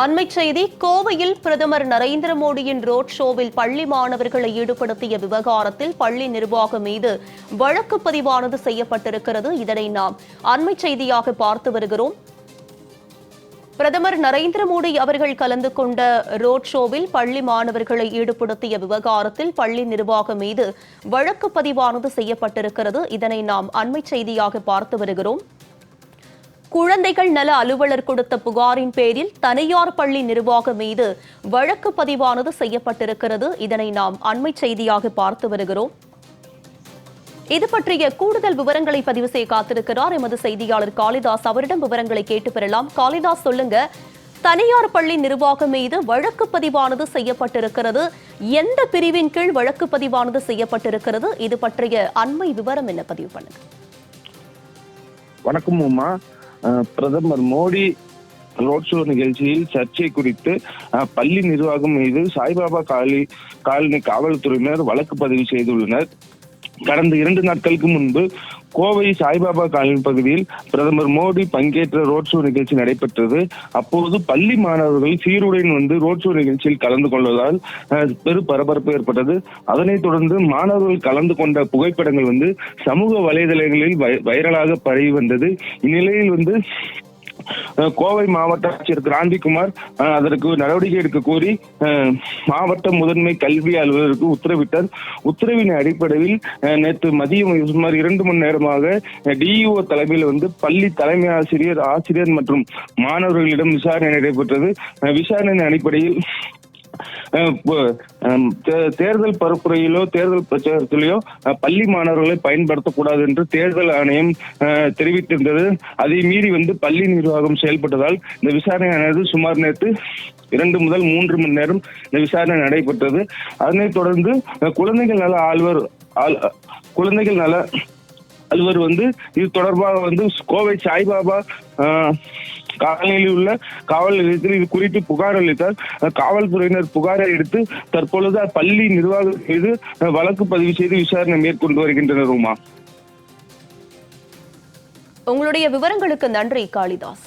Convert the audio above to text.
அண்மை செய்தி கோவையில் பிரதமர் நரேந்திர மோடியின் ரோட் ஷோவில் பள்ளி மாணவர்களை ஈடுபடுத்திய விவகாரத்தில் பள்ளி நிர்வாகம் மீது வழக்கு பதிவானது செய்யப்பட்டிருக்கிறது. இதனை நாம் அண்மை செய்தியாக பார்த்து வருகிறோம். பிரதமர் நரேந்திர மோடி அவர்கள் கலந்து கொண்ட ரோட் ஷோவில் பள்ளி மாணவர்களை ஈடுபடுத்திய விவகாரத்தில் பள்ளி நிர்வாகம் மீது வழக்கு பதிவானது செய்யப்பட்டிருக்கிறது. இதனை நாம் அண்மை செய்தியாக பார்த்து வருகிறோம். குழந்தைகள் நல அலுவலர் கொடுத்த புகாரின் பேரில் தனியார் பள்ளி நிர்வாகம் மீது வழக்கு பதிவானது செய்யப்பட்டிருக்கிறது. இதனை நாம் அண்மை செய்தியாக பார்த்து வருகிறோம். இது பற்றிய கூடுதல் விவரங்களை பதிவு செய்ய காத்திருக்கிறார் எமது செய்தியாளர் காளிதாஸ். அவரிடம் விவரங்களை கேட்டு பெறலாம். காளிதாஸ் சொல்லுங்க. தனியார் பள்ளி நிர்வாகம் மீது வழக்கு பதிவானது செய்யப்பட்டிருக்கிறது. எந்த பிரிவின் கீழ் வழக்கு பதிவானது செய்யப்பட்டிருக்கிறது? இது பற்றிய அண்மை விவரம் என்ன? பதிவு பண்ணுங்க. வணக்கம் உமா. பிரதமர் மோடி ரோட் ஷோ நிகழ்ச்சியில் சர்ச்சை குறித்து அஹ், பள்ளி நிர்வாகம் மீது சாய்பாபா காலி காலனி காவல்துறையினர் வழக்கு பதிவு செய்துள்ளனர். கடந்த இரண்டு நாட்களுக்கு முன்பு கோவை சாய்பாபா காலனி பகுதியில் பிரதமர் மோடி பங்கேற்ற ரோட் ஷோ நிகழ்ச்சி நடைபெற்றது. அப்போது பள்ளி மாணவர்கள் சீருடன் வந்து ரோட் ஷோ நிகழ்ச்சியில் கலந்து கொள்வதால் அஹ், பரபரப்பு ஏற்பட்டது. அதனைத் தொடர்ந்து மாணவர்கள் கலந்து கொண்ட புகைப்படங்கள் வந்து சமூக வலைதளங்களில் வை- வைரலாக பரவி வந்தது. இந்நிலையில் வந்து கோவை மாவட்ட ஆட்சியர் கிராந்திகுமார் அதற்கு நடவடிக்கை எடுக்க கோரி மாவட்ட முதன்மை கல்வி அலுவலருக்கு உத்தரவிட்டார். உத்தரவின் அடிப்படையில் அஹ், நேற்று மதியம் சுமார் இரண்டு மணி நேரமாக டிஇஓ தலைமையில் வந்து பள்ளி தலைமை ஆசிரியர் ஆசிரியர் மற்றும் மாணவர்களிடம் விசாரணை நடைபெற்றது. விசாரணையின் அடிப்படையில் தேர்தல் பரப்புரையிலோ தேர்தல் பிரச்சாரத்திலேயோ பள்ளி மாணவர்களை பயன்படுத்தக்கூடாது என்று தேர்தல் ஆணையம் அஹ், தெரிவித்திருந்தது. அதை மீறி வந்து பள்ளி நிர்வாகம் செயல்பட்டதால் இந்த விசாரணையானது சுமார் நேற்று இரண்டு முதல் மூன்று மணி நேரம் இந்த விசாரணை நடைபெற்றது. அதனைத் தொடர்ந்து குழந்தைகள் நல ஆழ்வர் குழந்தைகள் நல அலுவலர் வந்து இது தொடர்பாக வந்து கோவை சாய்பாபா காலநிலையில் உள்ள காவல் நிலையத்தில் இது குறித்து புகார் அளித்தார். காவல்துறையினர் புகாரை எடுத்து தற்பொழுது பள்ளி நிர்வாகம் மீது வழக்கு பதிவு செய்து விசாரணை மேற்கொண்டு வருகின்றனர் உமா. உங்களுடைய விவரங்களுக்கு நன்றி காளிதாஸ்.